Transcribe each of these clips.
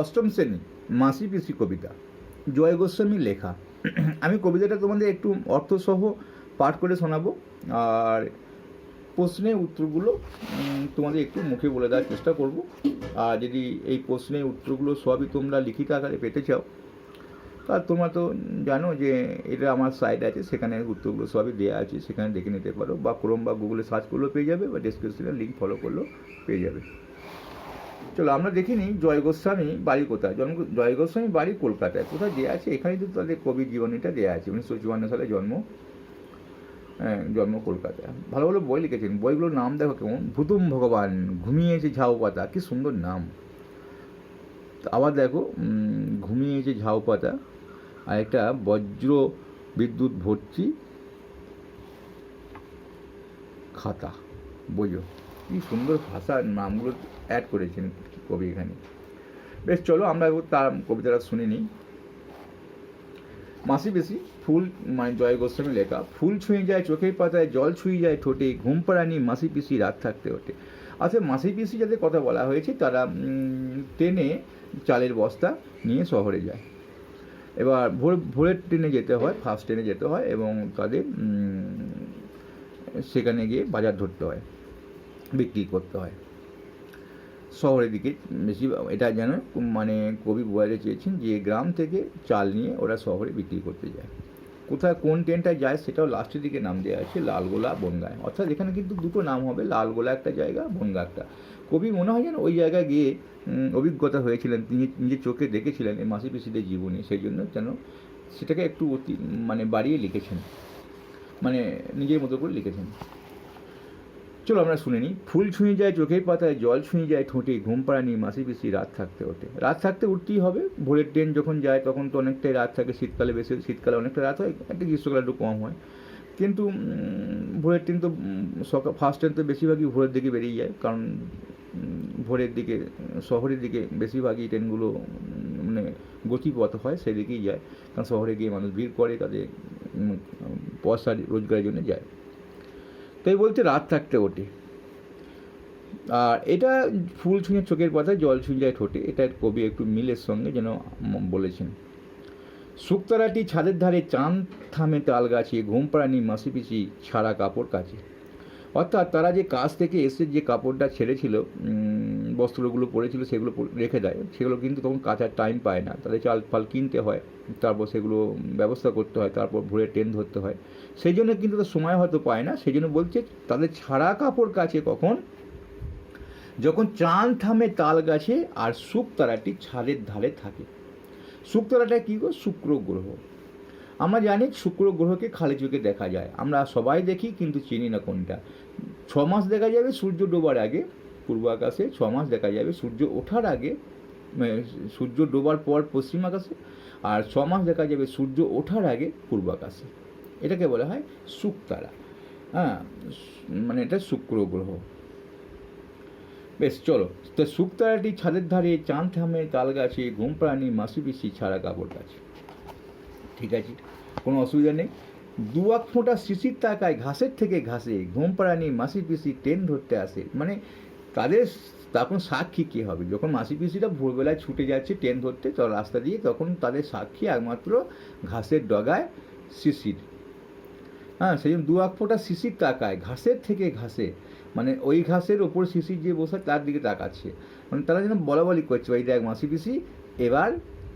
অষ্টম শ্রেণি, মাসি পিসি কবিতা। জয় গোস্বামী লেখা। আমি কবিতাটা তোমাদের একটু অর্থসহ পাঠ করে শোনাবো। আর প্রশ্নের উত্তরগুলো তোমাদের একটু মুখে বলে দেওয়ার চেষ্টা করব। আর যদি এই প্রশ্নের উত্তরগুলো সবই তোমরা লিখিত আকারে পেতে চাও, তা তোমরা তো জানো যে এটা আমার সাইট আছে, সেখানে উত্তরগুলো সবই দেওয়া আছে, সেখানে দেখে নিতে পারো। বা ক্রোম বা গুগলে সার্চ করলেও পেয়ে যাবে, বা ডেসক্রিপশনে লিঙ্ক ফলো করলেও পেয়ে যাবে। চলো আমরা দেখিনি জয় গোস্বামী বাড়ি কোথায়। জন্ম জয় গোস্বামী বাড়ি কলকাতায়। কোথায় দেওয়া আছে? এখানেই তো তাদের কবি জীবনীটা দেওয়া আছে। উনিশশো চুয়ান্ন সালে জন্ম হ্যাঁ, জন্ম কলকাতায়। ভালো ভালো বই লিখেছেন। বইগুলোর নাম দেখো কেমন। ভূতুম ভগবান ঘুমিয়েছে ঝাউ পাতা কি সুন্দর নাম। আবার দেখো ঘুমিয়েছে ঝাউ পাতা আর একটা বজ্র বিদ্যুৎ ভর্তি খাতা। বোঝো। কি সুন্দর ভাষার নামগুলো অ্যাড করেছেন কবি এখানে। বেশ, চলো আমরা তার কবিতাটা শুনে নিই। মাসি বেশি ফুল মানে জয় গোস্বামী লেখা, ফুল ছুঁয়ে যায় চোখের পাতায়, জল ছুঁয়ে যায় ঠোঁটে, ঘুম পাড়ানি মাসি পিসি রাত থাকতে ওঠে। আচ্ছা মাসি পিসি যাদের কথা বলা হয়েছে, তারা ট্রেনে চালের বস্তা নিয়ে শহরে যায়। এবার ভোর, ভোরের ট্রেনে যেতে হয়, ফার্স্ট ট্রেনে যেতে হয় এবং তাদের সেখানে গিয়ে বাজার ধরতে হয়। বিক্রি করতে হয়। শহরের দিকে বেশি এটা যেন মানে কবি বোঝাতে চেয়েছেন যে গ্রাম থেকে চাল নিয়ে ওরা শহরে বিক্রি করতে যায়। কোথায় কোন ট্রেনটা যায় সেটাও লাস্টের দিকে নাম দেওয়া আছে লালগোলা বনগায়। অর্থাৎ এখানে কিন্তু দুটো নাম হবে, লালগোলা একটা জায়গা, বনগা একটা। কবি মনে হয় যেন ওই জায়গায় গিয়ে অভিজ্ঞতা হয়েছিলেন, তিনি, নিজের চোখে দেখেছিলেন এই মাসি পিসিদের জীবনী। সেই জন্য যেন সেটাকে একটু অতি মানে বাড়িয়ে লিখেছেন। মানে নিজের মতো করে লিখেছেন। চলো আমরা শুনে নিই। ফুল ছুঁয়ে যায়, চোখের পাতায় জল ছুঁয়ে যায়, ঠোঁটে ঘুম পাড়ানি, মাসি পিসি রাত থাকতে ওঠে। রাত থাকতে উঠতেই হবে। ভোরের ট্রেন যখন যায়, তখন তো অনেকটাই রাত থাকে। শীতকালে বেশি, শীতকালে অনেকটা রাত হয়, একটা গ্রীষ্মকালে একটু কম হয়। কিন্তু ভোরের ট্রেন তো সকাল ফার্স্ট ট্রেন তো বেশিরভাগই ভোরের দিকে বেরিয়ে যায়। কারণ ভোরের দিকে, শহরের দিকে বেশিরভাগই ট্রেনগুলো মানে গতিপথ হয়, সেদিকেই যায়। কারণ শহরে গিয়ে মানুষ ভিড় করে, তাদের পয়সা রোজগারের জন্য যায়। তাই বলতে রাত থাকতে ওঠে। আর এটা ফুল ছুঁয়ে চোখের পাতায়, জল ছুঁয়ে যায় ঠোঁটে। এটা কবি একটু মিলের সঙ্গে যেন বলেছেন। শুক্তারাটি ছাদের ধারে চাঁদ থামে তাল গাছে ঘুম পাড়ানি মাসি পিসি ছাড়া কাপড় কাছে অর্থাৎ তারা যে কাজ থেকে এসে যে কাপড়টা ছেড়েছিল বস্ত্রগুলো পরেছিল, সেগুলো রেখে দেয়। সেগুলো কিন্তু তখন কাচার টাইম পায় না। তাদের চাল ফাল কিনতে হয়, তারপর সেগুলো ব্যবস্থা করতে হয়, তারপর ভোরে ট্রেন ধরতে হয়। সেই জন্য কিন্তু তাদের সময় হয়তো পায় না। সেই জন্য বলছে, তাদের ছাড়া কাপড় কাছে কখন? যখন চাঁদ থামে তাল গাছে, আর শুকতারাটি ছাদের ধারে থাকে। শুকতারাটা কী গো? শুক্র গ্রহ। আমরা জানি শুক্র গ্রহকে খালি চোখে দেখা যায়। আমরা সবাই দেখি, কিন্তু চিনি না কোনটা। ছ মাস দেখা যাবে সূর্য ডোবার আগে পূর্ব আকাশে মাস দেখা যাবে সূর্য ওঠার আগে মানে সূর্য ডোবার পর পশ্চিম আকাশে আর ছ মাস দেখা যাবে সূর্য ওঠার আগে পূর্ব আকাশে এটাকে বলা হয় শুকতারা। হ্যাঁ মানে এটা শুক্র গ্রহ। বেশ, চলো। তো শুকতারাটি ছাদের ধারে চাঁদ থামে, তাল গাছে, ঘুম প্রাণী মাসি পিসি ছাড়া কাপড় গাছে। ঠিক আছে, কোনো অসুবিধা নেই। দুয়াক ফোঁটা শিশির তাকায় ঘাসের থেকে ঘাসে ঘুম পাড়ানি মাসি পিসি ট্রেন ধরতে আসে। মানে তাদের তখন সাক্ষী কী হবে? যখন মাসি পিসিরা ভোরবেলায় ছুটে যাচ্ছে ট্রেন ধরতে রাস্তা দিয়ে তখন তাদের সাক্ষী একমাত্র ঘাসের ডগায় শিশির। হ্যাঁ সেই জন্য দু এক ফোঁটা শিশির তাকায় ঘাসের থেকে ঘাসে। মানে ওই ঘাসের ওপর শিশির যে বসে তার দিকে তাকাচ্ছে। মানে তারা যেন বলাবলি করছে, ওই দেখ মাসি পিসি এবার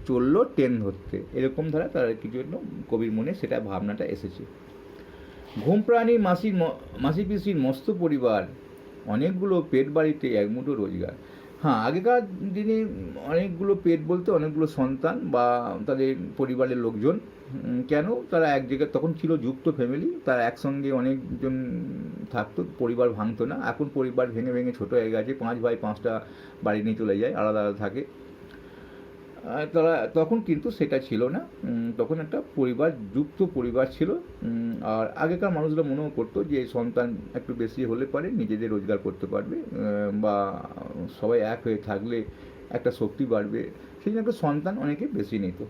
চলল ট্রেন ধরতে। এরকম ধারা তার কিছু জন্য কবির মনে সেটা ভাবনাটা এসেছে। ঘুম প্রাণীর মাসির মাসি পিসির মস্ত পরিবার, অনেকগুলো পেট বাড়িতে এক মুঠো রোজগার। হ্যাঁ আগেকার দিনে অনেকগুলো পেট বলতে অনেকগুলো সন্তান বা তাদের পরিবারের লোকজন কেন তারা এক জায়গায় তখন ছিল যুক্ত ফ্যামিলি তারা একসঙ্গে অনেকজন থাকতো, পরিবার ভাঙতো না। এখন পরিবার ভেঙে ভেঙে ছোট হয়ে গেছে, পাঁচ ভাই পাঁচটা বাড়ি নিয়ে চলে যায়, আলাদা আলাদা থাকে। তারা তখন কিন্তু সেটা ছিল না। তখন একটা পরিবার, যুক্ত পরিবার ছিল। আর আগেকার মানুষরা মনেও করতো যে সন্তান একটু বেশি হলে পারে, নিজেদের রোজগার করতে পারবে বা সবাই এক হয়ে থাকলে একটা শক্তি বাড়বে। সেই জন্য একটা সন্তান অনেকে বেশি নিত।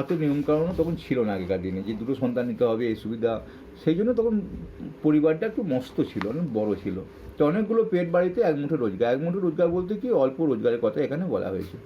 এত নিয়মকানুনও তখন ছিল না আগেকার দিনে যে দুটো সন্তান নিতে হবে, এই সুবিধা সেই জন্য তখন পরিবারটা একটু মস্ত ছিল, অনেক বড় ছিল। তো অনেকগুলো পেট বাড়িতে এক মুঠো রোজগার, এক মুঠো রোজগার বলতে কি অল্প রোজগারের কথা এখানে বলা হয়েছে।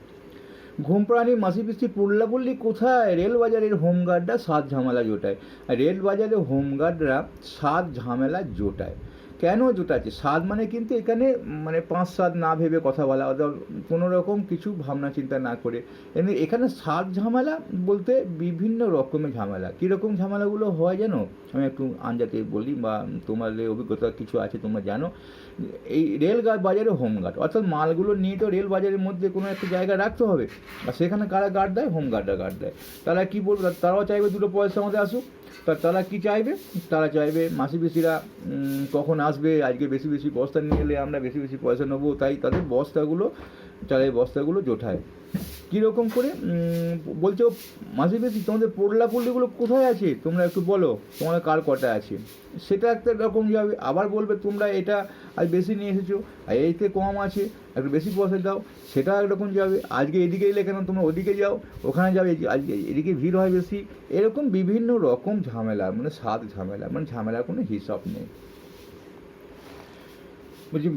ঘুমপ্রাণী মাসি পিসি পুল্লা পুল্লি কোথায়? রেলবাজারের হোমগার্ডরা সাত ঝামেলা জোটায়। আর রেলবাজারে হোমগার্ডরা সাত ঝামেলা জোটায়। কেন জোটাচ্ছে সাত মানে কিন্তু এখানে মানে পাঁচ সাত না ভেবে কথা বলা অর্থাৎ কোনো রকম কিছু ভাবনা চিন্তা না করে। এমনি এখানে সাত ঝামেলা বলতে বিভিন্ন রকমের ঝামেলা। কীরকম ঝামেলাগুলো হয় জানো? আমি একটু আঞ্জাতে বলি, বা তোমাদের অভিজ্ঞতা কিছু আছে তোমরা জানো। এই রেল গা- বাজারে হোমগার্ড, অর্থাৎ মালগুলো নিয়ে তো রেল বাজারের মধ্যে কোনো একটা জায়গা রাখতে হবে। আর সেখানে কারা গার্ড দেয়? হোমগার্ডরা গার্ড দেয়। তারা কী বলবে? তারাও চাইবে দুটো পয়সা আমাদের আসুক। তা, তারা কী চাইবে? তারা চাইবে মাসি পিসিরা কখন আসবে, আজকে বেশি বেশি বস্তা নিয়ে এলে আমরা বেশি বেশি পয়সা নেব, তাই তাদের বস্তাগুলো, চালের বস্তাগুলো জোঠায়। কীরকম করে? বলছো মাসি পিসি তোমাদের পোড়লা পুল্লিগুলো কোথায় আছে? তোমরা একটু বলো, তোমাদের কার কটা আছে? সেটা একটা রকম যাবে, আবার বলবে, তোমরা এটা আজ বেশি নিয়ে এসেছ, আর এইতে কম আছে, একটু বেশি পয়সা দাও। সেটা একরকম যাবে, আজকে এদিকে এলে কেন তোমরা ওদিকে যাও, ওখানে যাবে আজকে এদিকে ভিড় হয় বেশি। এরকম বিভিন্ন রকম ঝামেলা মানে সাত ঝামেলা মানে ঝামেলার কোনো হিসাব নেই। বলছি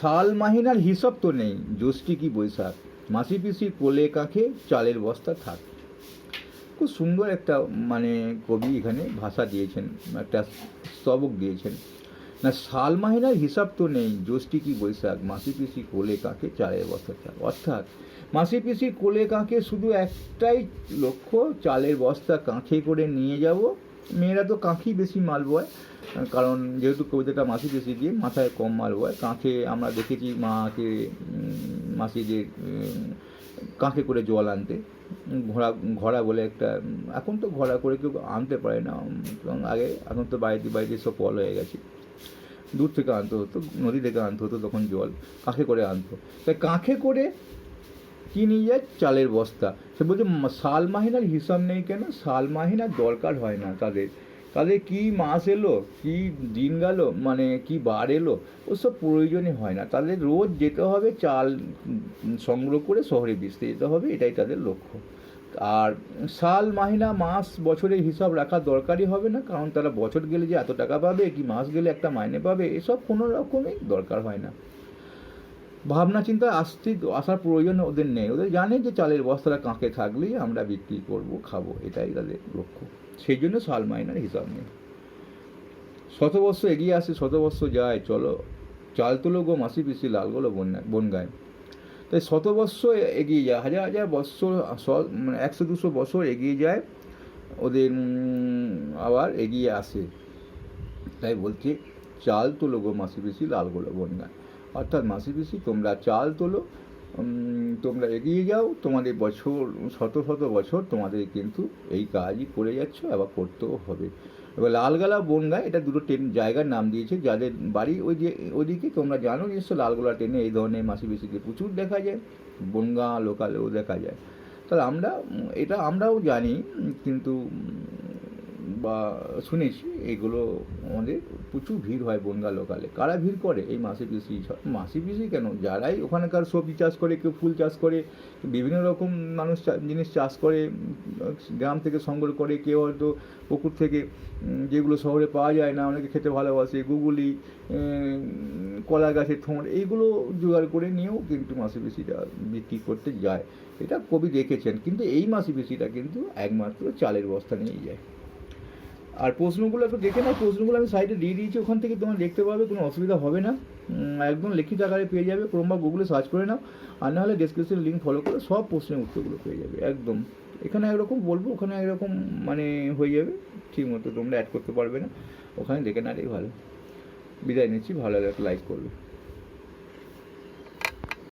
সাল মাহিনার হিসাব তো নেই, জ্যৈষ্ঠী কি বৈশাখ? মাসি পিসি কোলে কাঁখে চালের বস্তা থাক। খুব সুন্দর একটা মানে কবি এখানে ভাষা দিয়েছেন, একটা স্তবক দিয়েছেন। না, সাল মাহিনার হিসাব তো নেই, জ্যৈষ্ঠী কি বৈশাখ? মাসি পিসি কোলে কাঁকে চালের বস্তা থাক। অর্থাৎ, মাসি পিসি কোলে কাঁকে শুধু একটাই লক্ষ্য, চালের বস্তা কাঁখে করে নিয়ে যাব মেয়েরা তো কাঁখি বেশি মাল বয় কারণ যেহেতু কবিতাটা মাসি পিসি দিয়ে মাথায় কম মাল বয়, কাঁখে আমরা দেখেছি মাকে মাসি যে কাঁখে করে জল আনতে, ঘোড়া ঘোড়া বলে একটা, এখন তো ঘোড়া করে কেউ আনতে পারে না কারণ আগে, এখন তো বাড়িতে বাড়িতে সব কল হয়ে গেছে। দূর থেকে আনতে হতো, নদী থেকে আনতে হতো তখন জল, কাঁখে করে আনতো। তাই কাঁখে করে কি নিয়ে যায় চালের বস্তা। সে বলছে, "মা- সাল মাহিনার হিসাব নেই কেন? সাল মাহিনার দরকার হয় না তাদের। তাদের কি মাস এলো, কি দিন গেল মানে কি বার এলো, ওসব প্রয়োজনই হয় না। তাদের রোজ যেতে হবে চাল সংগ্রহ করে শহরে বেচতে যেতে হবে, এটাই তাদের লক্ষ্য। আর সাল মাহিনা মাস বছরের হিসাব রাখার দরকারই হবে না, কারণ তারা বছর গেলে যে এত টাকা পাবে, কি মাস গেলে একটা মাইনে পাবে, এসব কোনো রকমই দরকার হয় না। ভাবনা, চিন্তা, আসতে আসার প্রয়োজন ওদের নেই। ওদের জানে যে চালের বস্তাটা কাঁকে থাকলেই আমরা বিক্রি করব, খাব, এটাই তাদের লক্ষ্য। সেই জন্য সাল মাইনার হিসাব নেই। শতবর্ষ এগিয়ে আসে শতবর্ষ যায়, চলো। চাল তুলো গো, মাসি পিসি লাল লালগুলো বন্যা, বনগায়। তাই শতবর্ষ এগিয়ে যায়, হাজার হাজার বৎসর মানে একশো, দুশো বছর এগিয়ে যায়, ওদের আবার এগিয়ে আসে। তাই বলছি, চাল তোলো গো, মাসি পিসি লাল লালগুলো বন্যায় অর্থাৎ মাসি পিসি, তোমরা চাল তোলো তোমরা এগিয়ে যাও, তোমাদের বছর, শত শত বছর তোমাদের কিন্তু এই কাজই করে যাচ্ছ, আবার করতেও হবে। এবার লালগালা বনগাঁ এটা দুটো ট্রেন, জায়গার নাম দিয়েছে, যাদের বাড়ি ওই যে ওদিকে তোমরা জানো নিশ্চয় লালগোলা ট্রেনে এই ধরনের মাসি পিসিকে প্রচুর দেখা যায়, বনগাঁ লোকালেও দেখা যায়। তাহলে আমরা, এটা আমরাও জানি, কিন্তু বা শুনেছি, এগুলো আমাদের প্রচুর ভিড় হয় বনগা লোকালে কারা ভিড় করে এই মাসি পিসি মাসি পিসি কেন? যারাই ওখানকার সবজি চাষ করে, কেউ ফুল চাষ করে, বিভিন্ন রকম মানুষ জিনিস চাষ করে, গ্রাম থেকে সংগ্রহ করে, কেউ হয়তো পুকুর থেকে যেগুলো শহরে পাওয়া যায় না, অনেকে খেতে ভালোবাসে, গুগুলি কলা গাছের থোঁড় এইগুলো জোগাড় করে নিয়েও কিন্তু মাসি পিসিটা বিক্রি করতে যায়। এটা কবি দেখেছেন, কিন্তু এই মাসি পিসিটা কিন্তু একমাত্র চালের বস্তা নিয়েই যায়। আর প্রশ্নগুলো একটু দেখে নাও, প্রশ্নগুলো আমি সাইডে দিয়ে দিয়েছি, ওখান থেকে তোমার দেখতে পাবে, কোনো অসুবিধা হবে না। একদম লিখিত আকারে পেয়ে যাবে ক্রমবার গুগলে সার্চ করে নাও, আর নাহলে ডেসক্রিপশন লিঙ্ক ফলো করে সব প্রশ্নের উত্তরগুলো পেয়ে যাবে, একদম। এখানে একরকম বলব, ওখানে একরকম মানে হয়ে যাবে, ঠিক মতো তোমরা অ্যাড করতে পারবে না, ওখানে দেখে নাটাই ভালো। বিদায় নিচ্ছি, ভালো লাগে লাইক করবে।